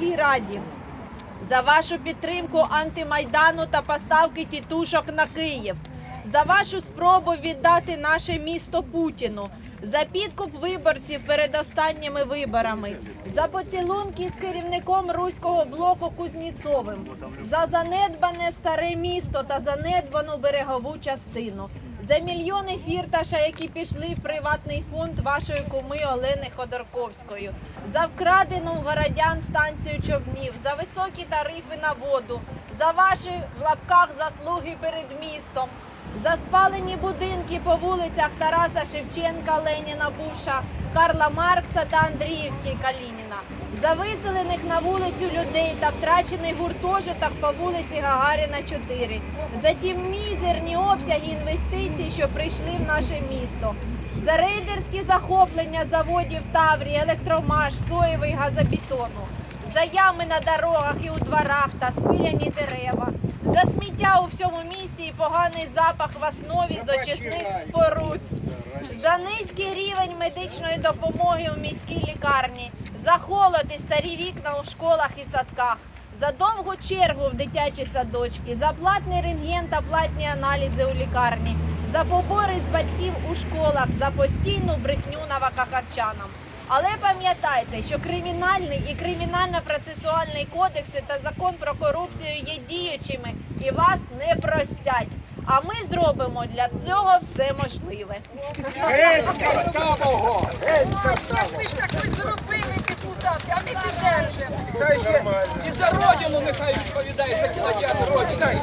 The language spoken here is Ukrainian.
міській раді за вашу підтримку антимайдану та поставки тітушок на Київ, за вашу спробу віддати наше місто Путіну, за підкуп виборців перед останніми виборами, за поцілунки з керівником руського блоку Кузніцовим, за занедбане старе місто та занедбану берегову частину. За мільйони фірташа, які пішли в приватний фонд вашої куми Олени Ходорковської, за вкрадену городян станцію човнів, за високі тарифи на воду, за ваші в лапках заслуги перед містом, за спалені будинки по вулицях Тараса Шевченка, Леніна Буша, Карла Маркса та Андріївській Калініна, за виселених на вулицю людей та втрачений гуртожиток по вулиці Гагаріна 4, за ті мізерні обсяги інвестицій, що прийшли в наше місто, за рейдерські захоплення заводів Таврії, Електромаш, Соєвий газобетону, за ями на дорогах і у дворах та спиляні дерева, за сміття у всьому місті і поганий запах в основі з очисних споруд, за низький рівень медичної допомоги у міській лікарні, за холод і старі вікна у школах і садках, за довгу чергу в дитячі садочки, за платний рентген та платні аналізи у лікарні, за побори з батьків у школах, за постійну брехню новокахарчанам. Але пам'ятайте, що кримінальний і кримінально-процесуальний кодекси та закон про корупцію є діючими і вас не простять. А ми зробимо для цього все можливе. Геть картавого! Геть картавого! ви ж так ви зробили, депутати, а ми піддержимо. І за родину нехай відповідає за кілодіяти родини.